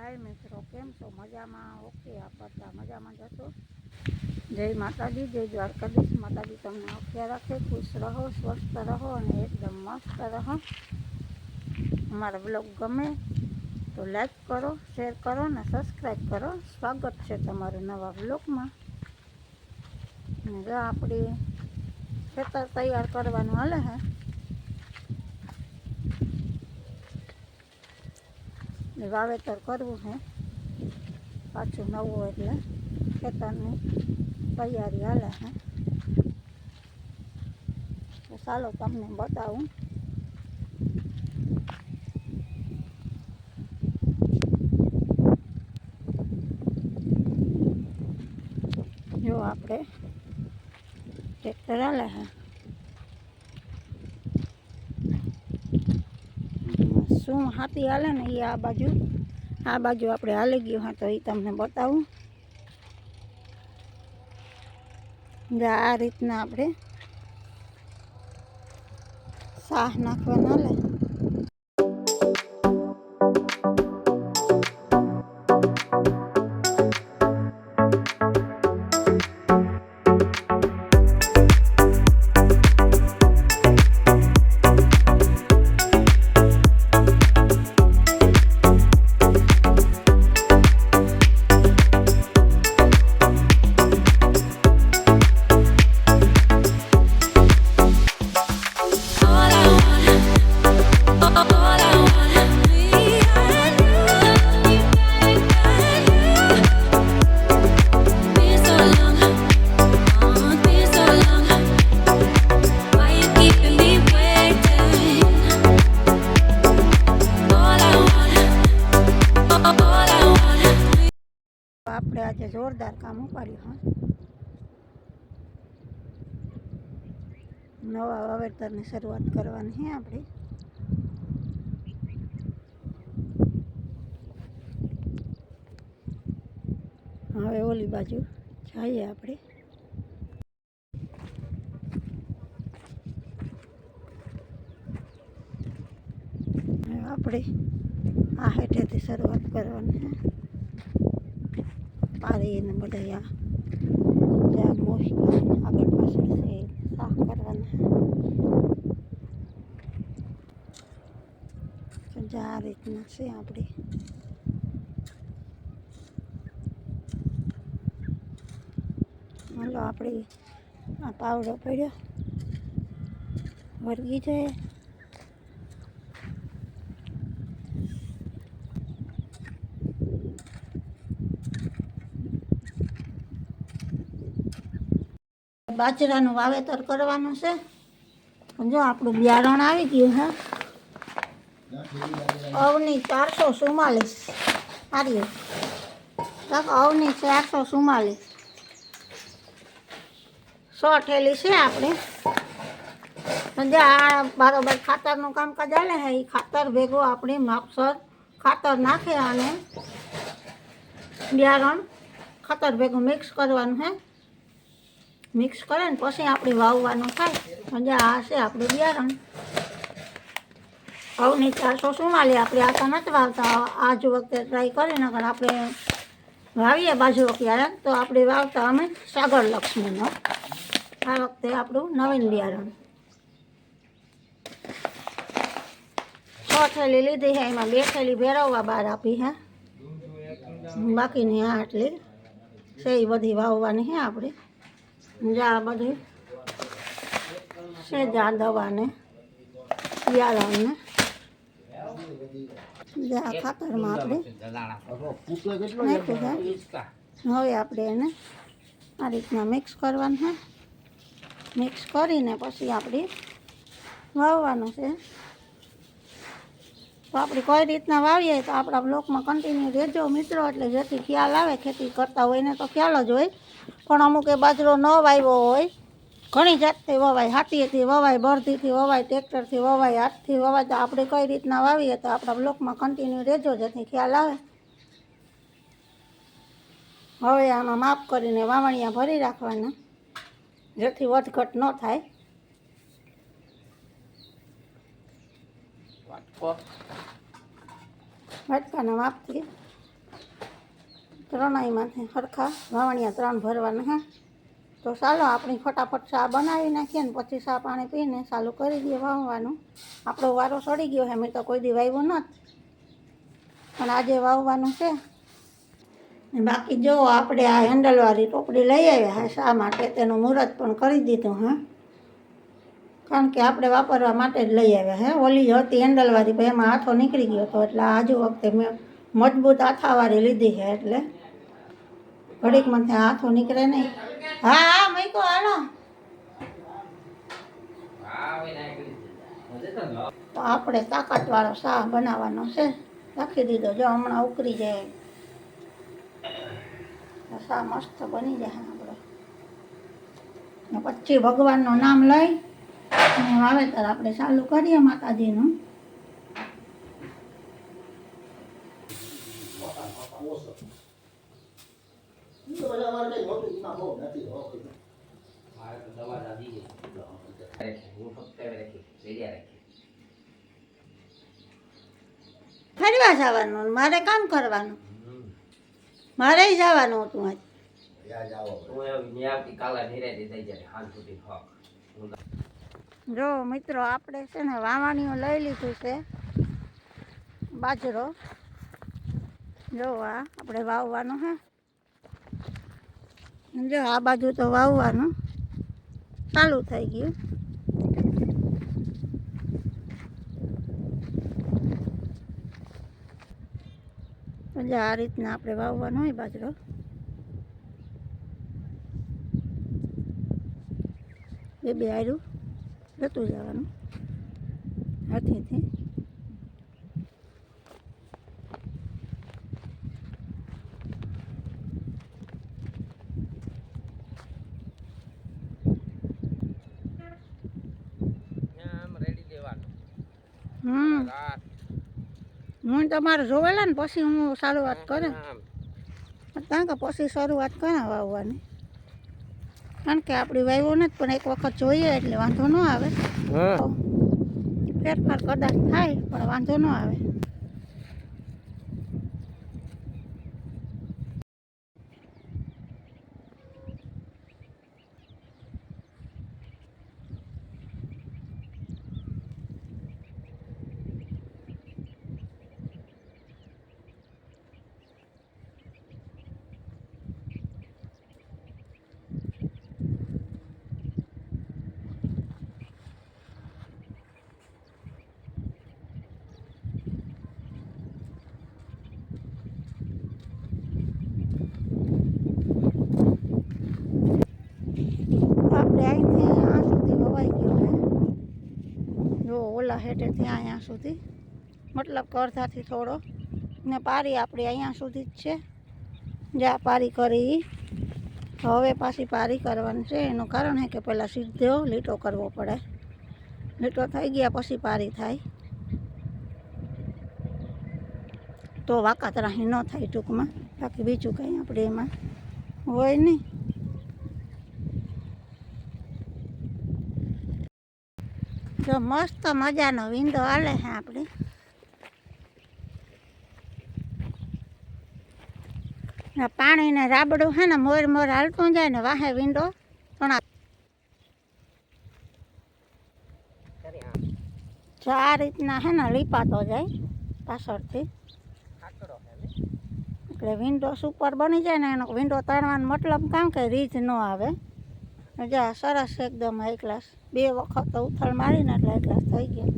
હાય મિત્રો. કેમ છો? મજામાં? ઓકે આ બધા મજામાં જશો જય માતાજી, જય દ્વારકાધીશ માતાજી. તમને અખ્યા રાખે? ખુશ રહો, સ્વસ્થ રહો અને એકદમ મસ્ત રહો. અમારા બ્લોગ ગમે તો લાઈક કરો, શેર કરો અને સબસ્ક્રાઈબ કરો. સ્વાગત છે તમારું નવા બ્લોગમાં અને જો આપણી ખેતર તૈયાર કરવાનું હાલે હે ને વાવેતર કરવું છે. પાછું નવું એટલે ખેતરની તૈયારી હાલે છે. તો ચાલો તમને બતાવું. જો આપણે ટ્રેક્ટર હાલે છે. શું હાથી હાલે ને એ આ બાજુ. આ બાજુ આપણે હાલી ગયું હા તો એ તમને બતાવું. આ રીતના આપણે સાહ નાખવાના હાલે. જોરદાર કામ ઉપાડ્યું, હા. નવા વાવેતરની શરૂઆત કરવાની છે આપણે હવે ઓલી બાજુ જઈએ આપણે આપણે આ હેઠેથી શરૂઆત કરવાની છે પારીને બધા આ જ્યાં મોસ્ટ આગળ પાછળ છે સાફ કરવાના. આ રીતના છે આપણે હાલો આપણે આ પાવડો પડ્યો. વળગી જાય બાજરાનું વાવેતર કરવાનું છે. જો આપણું બિયારણ આવી ગયું હે. અવની ચારસો ચુમ્માલીસ. આર્યું અવની ચારસો ચુમ્માલીસ. સો ઠેલી છે આપણે. જે આ બરાબર ખાતરનું કામકાજ ચાલે હે એ ખાતર ભેગું આપણે માપસર ખાતર નાખે અને બિયારણ ખાતર ભેગું મિક્સ કરવાનું હે. મિક્સ કરે ને પછી આપણે વાવવાનું થાય. અને આ છે આપણું બિયારણ. ઘઉંની ચારસો ચુમ્માલી આપણે આ તો નથી વાવતા. આજ વખતે ટ્રાય કરી નકર આપણે વાવીએ બાજુ બિયારણ તો આપણે વાવતા અમે સાગર લક્ષ્મીનો. આ વખતે આપણું નવીન બિયારણ. છ થેલી લીધી છે એમાં બે થેલી ભેરવવા બહાર આપી હે. બાકીની આ આટલી છે, એ બધી વાવવાની છે આપણે. જા બધું. છે જા દવાને બિયારણને જા ખાતરમાં આપણે. નાખ્યું છે હવે આપણે એને આ રીતના મિક્સ કરવાનું છે. મિક્સ કરીને પછી આપણે વાવવાનું છે. તો આપણે કઈ રીતના વાવીએ તો આપણા બ્લોકમાં કન્ટિન્યુ રહેજો મિત્રો, એટલે જેથી ખ્યાલ આવે, ખેતી કરતા હોય એને તો ખ્યાલ જ હોય. પણ અમુક એ બાજરો ન વાવ્યો હોય. ઘણી જાતથી વવાય હાથીએથી વવાય બળદીથી વવાય ટ્રેક્ટરથી વવાય હાથથી વવાય. તો આપણે કઈ રીતના વાવીએ તો આપણા બ્લોકમાં કન્ટિન્યુ રહેજો જેથી ખ્યાલ આવે. હવે આમાં માફ કરીને વાવણિયા ભરી રાખવાના જેથી વધઘટ ન થાય. વાટકાના માપથી. ત્રણેયમાંથી સરખા, વાવણિયા ત્રણ ભરવાના, હા. તો ચાલો આપણી ફટાફટ ચા બનાવી નાખીએ ને પછી ચા પાણી પીને ચાલુ કરી દઈએ વાવવાનું. આપણો વારો સડી ગયો છે, મેં તો કોઈ દી વાવ્યું નથી પણ આજે વાવવાનું છે. બાકી જો આપણે આ હેન્ડલવાળી ટોપડી લઈ આવ્યા હા શા માટે તેનું મુહૂર્ત પણ કરી દીધું, હા. કારણ કે આપણે વાપરવા માટે જ લઈ આવ્યા હે ઓલી હતી હેન્ડલવાળી ભાઈ એમાં હાથો નીકળી ગયો હતો, એટલે આજુ વખતે મેં મજબૂત આથાવાળી લીધી છે, એટલે ઘડીકમાંથી હાથો નીકળે નહીં. હા હા, મૈકો, હાલો. તો આપણે તાકાતવાળો શાહ બનાવવાનો છે. રાખી દીધો. જો હમણાં ઉકળી જાય. શાહ મસ્ત બની જાય આપણો. પછી ભગવાનનું નામ લઈ અને વાવેતર આપણે ચાલુ કરીએ માતાજીનું મારે તો દવા દાદી છે હું ફક્ત રાખી રેડિયા રાખી ફરવા જવાનું મારે કામ કરવાનું. મારે જવાનું હતું આજ. જો મિત્રો આપણે છે ને વાવણીઓ લઈ લીધું છે. બાજરો. જો આ આપણે વાવવાનું હે. જો આ બાજુ તો વાવવાનું. ચાલુ થઈ ગયું. એટલે આ રીતના આપણે વાવવાનો હોય બાજરો. બે બે આયરું જતું જવાનું. હાથેથી. આમ રેડી દેવાનું હમ. હું તમારે જોવેલા ને પછી હું શરૂઆત કરે. કારણ કે પછી શરૂઆત કરે વાવવાની. કારણ કે આપણી વાવ્યો નથી પણ એક વખત જોઈએ એટલે વાંધો ન આવે. તો ફેરફાર કદાચ થાય પણ વાંધો ન આવે આપણે અહીંથી આ સુધી વવાઈ ગયો છે જો ઓલા હેઠેથી અહીંયા સુધી. મતલબ કે અડધાથી થોડો. ને પારી આપણી અહીંયા સુધી જ છે. જ્યાં પારી કરી. હવે પાછી પારી કરવાની છે. એનું કારણ છે કે પહેલાં સીધો લીટો કરવો પડે. લીટો થઈ ગયા પછી પારી થાય. તો વાકાતરાહી ન થાય ટૂંકમાં. બાકી બીજું કંઈ આપણે એમાં હોય નહીં. જો મસ્ત મજાનો વિંડો હાલે છે આપણે. પાણીને રાબડું છે ને મોર મોર હાલતું જાય ને વાહે વિંડો. પણ જો આ રીતના છે ને લીપાતો જાય પાછળથી. એટલે વિન્ડો સુપર બની જાય ને એનો વિન્ડો તરવાનો મતલબ કામ કે રીત ન આવે. જા સરસ એકદમ હાઈ ક્લાસ બે વખત ઉથલ મારીને એટલે હાઈ ક્લાસ થઈ ગયો.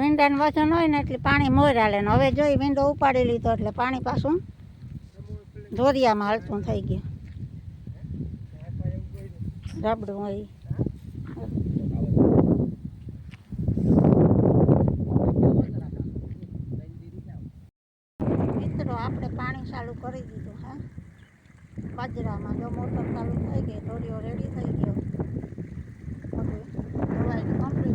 વિંડાનું વજન હોય ને એટલે પાણી મોર હાલે ને. હવે જોઈ વિંડો ઉપાડી લીધો એટલે પાણી પાછું ધોરિયામાં હાલતું થઈ ગયું. રાબડું હોય કરી દીધું, હા? બાજરામાં જો મોટર ચાલુ થઈ ગઈ, દોરીઓ રેડી થઈ ગયો. હવે કમ્પ્લીટ